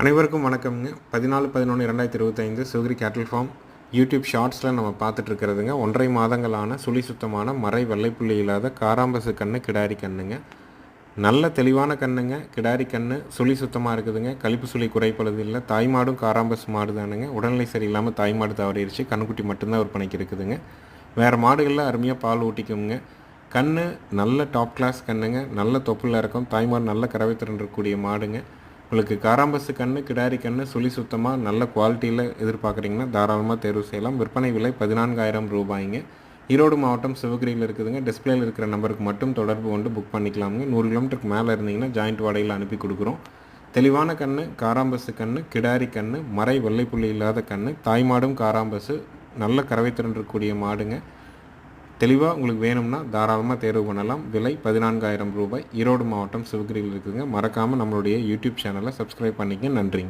அனைவருக்கும் வணக்கம்ங்க. பதினாலு பதினொன்று இரண்டாயிரத்தி இருபத்தைந்து சிவகிரி கேட்டல் ஃபார்ம் யூடியூப் ஷார்ட்ஸில் நம்ம பார்த்துட்ருக்கிறதுங்க ஒன்றரை மாதங்களான சுழி சுத்தமான மறை வெள்ளைப்புள்ளி இல்லாத காராம்பசு கண்ணு கிடாரி கண்ணுங்க. நல்ல தெளிவான கண்ணுங்க. கிடாரி கண்ணு சுழி சுத்தமாக இருக்குதுங்க. கழிப்பு சுழி குறைப்பளது இல்லை. தாய்மாடும் காராம்பசு மாடு தானுங்க. உடல்நிலை சரியில்லாமல் தாய்மாடு தவறிடுச்சு கண்ணுக்குட்டி மட்டும்தான் விற்பனைக்கு இருக்குதுங்க. வேறு மாடுகளில் அருமையாக பால் ஊட்டிக்குங்க. கண்ணு நல்ல டாப் கிளாஸ் கண்ணுங்க. நல்ல தொப்புளில் இருக்கும். தாய்மாடு நல்ல கறவை திறன் இருக்கக்கூடிய மாடுங்க. உங்களுக்கு காராம்பசு கண்ணு கிடாரி கண்ணு சுழி சுத்தமாக நல்ல குவாலிட்டியில் எதிர்பார்க்குறீங்கன்னா தாராளமாக தேர்வு செய்யலாம். விற்பனை விலை பதினான்காயிரம் ரூபாய்ங்க. ஈரோடு மாவட்டம் சிவகிரியில் இருக்குதுங்க. டிஸ்பிளேயில் இருக்கிற நம்பருக்கு மட்டும் தொடர்பு கொண்டு புக் பண்ணிக்கலாமுங்க. நூறு கிலோமீட்டருக்கு மேலே இருந்தீங்கன்னா ஜாயிண்ட் வாடகையில் அனுப்பி கொடுக்குறோம். தெளிவான கண்ணு காராம்பசு கண்ணு கிடாரி கண்ணு மறை வெள்ளைப்புள்ளி இல்லாத கண்ணு தாய்மாடும் காராம்பசு நல்ல கறவைத்திறன் இருக்கக்கூடிய மாடுங்க. தெளிவாக உங்களுக்கு வேணும்னா தாராளமாக தேர்வு பண்ணலாம். விலை பதினான்காயிரம் ரூபாய். ஈரோடு மாவட்டம் சிவகிரியில் இருக்குதுங்க மறக்காமல் நம்மளுடைய யூடியூப் சேனலை சப்ஸ்கிரைப் பண்ணிக்க நன்றிங்க.